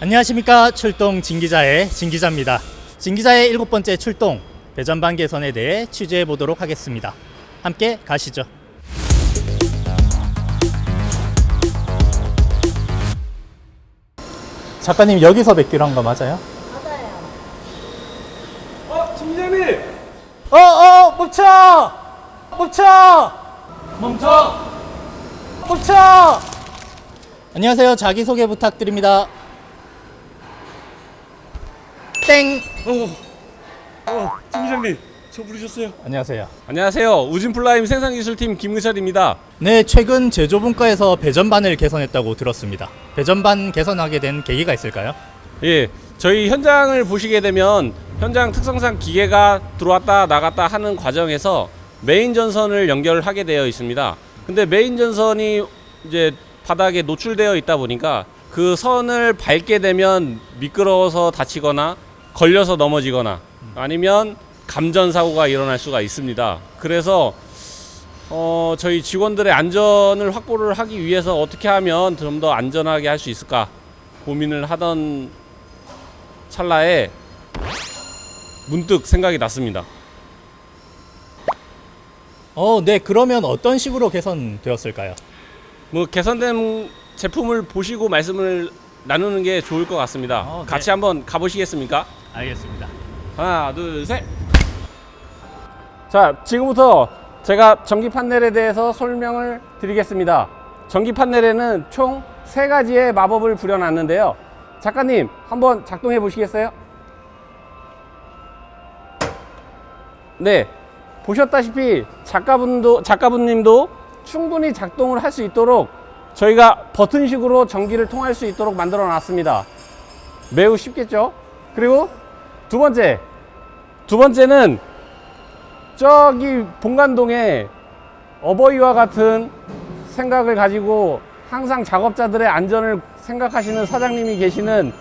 안녕하십니까 출동 진기자의 진기자입니다. 진기자의 일곱 번째 출동 배전반 개선에 대해 취재해 보도록 하겠습니다. 함께 가시죠. 작가님 여기서 뵙기로 한 거 맞아요? 어, 팀장님! 어, 어, 멈춰! 멈춰! 멈춰! 멈춰! 안녕하세요. 자기소개 부탁드립니다. 땡! 어, 어, 팀장님, 저 부르셨어요? 안녕하세요. 안녕하세요. 우진플라임 생산기술팀 김근철입니다. 네, 최근 제조분과에서 배전반을 개선했다고 들었습니다. 배전반 개선하게 된 계기가 있을까요? 예, 저희 현장을 보시게 되면 현장 특성상 기계가 들어왔다 나갔다 하는 과정에서 메인 전선을 연결하게 되어 있습니다. 근데 메인 전선이 이제 바닥에 노출되어 있다 보니까 그 선을 밟게 되면 미끄러워서 다치거나 걸려서 넘어지거나 아니면 감전 사고가 일어날 수가 있습니다. 그래서 어, 저희 직원들의 안전을 확보를 하기 위해서 어떻게 하면 좀 더 안전하게 할 수 있을까 고민을 하던 찰나에 문득 생각이 났습니다. 어, 네, 그러면 어떤 식으로 개선되었을까요? 뭐 개선된 제품을 보시고 말씀을 나누는 게 좋을 것 같습니다. 어, 네. 같이 한번 가보시겠습니까? 알겠습니다. 하나, 둘, 셋. 자, 지금부터 제가 전기 판넬에 대해서 설명을 드리겠습니다. 전기 판넬에는 총 세 가지의 마법을 부려놨는데요. 작가님, 한번 작동해 보시겠어요? 네, 보셨다시피 작가분도 작가분님도 충분히 작동을 할 수 있도록 저희가 버튼식으로 전기를 통할 수 있도록 만들어 놨습니다. 매우 쉽겠죠? 그리고 두 번째, 두 번째는 저기 본관동에 어버이와 같은 생각을 가지고 항상 작업자들의 안전을 생각하시는 사장님이 계시는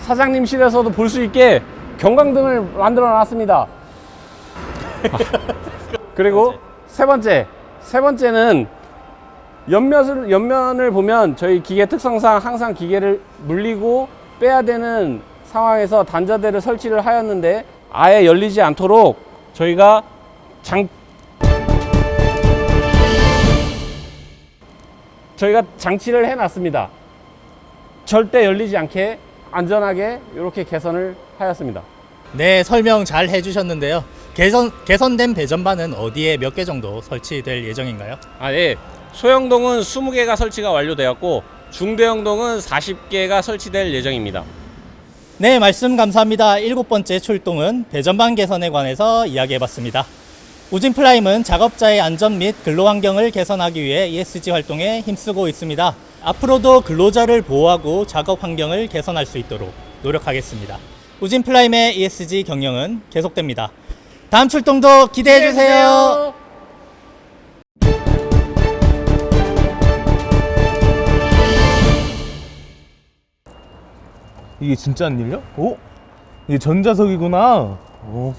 사장님실에서도 볼 수 있게 경광등을 만들어 놨습니다. 그리고 세 번째, 세 번째는 옆면을, 옆면을 보면 저희 기계 특성상 항상 기계를 물리고 빼야 되는 상황에서 단자대를 설치를 하였는데 아예 열리지 않도록 저희가 장 저희가 장치를 해놨습니다. 절대 열리지 않게 안전하게 이렇게 개선을 하였습니다. 네, 설명 잘 해주셨는데요. 개선, 개선된 배전반은 어디에 몇 개 정도 설치될 예정인가요? 아, 예. 소형동은 20개가 설치가 완료되었고 중대형동은 40개가 설치될 예정입니다. 네, 말씀 감사합니다. 일곱 번째 출동은 배전반 개선에 관해서 이야기해봤습니다. 우진 플라임은 작업자의 안전 및 근로 환경을 개선하기 위해 ESG 활동에 힘쓰고 있습니다. 앞으로도 근로자를 보호하고 작업 환경을 개선할 수 있도록 노력하겠습니다. 우진 플라임의 ESG 경영은 계속됩니다. 다음 출동도 기대해 주세요. 이게 진짜 안 열려? 오? 이게 전자석이구나. 오.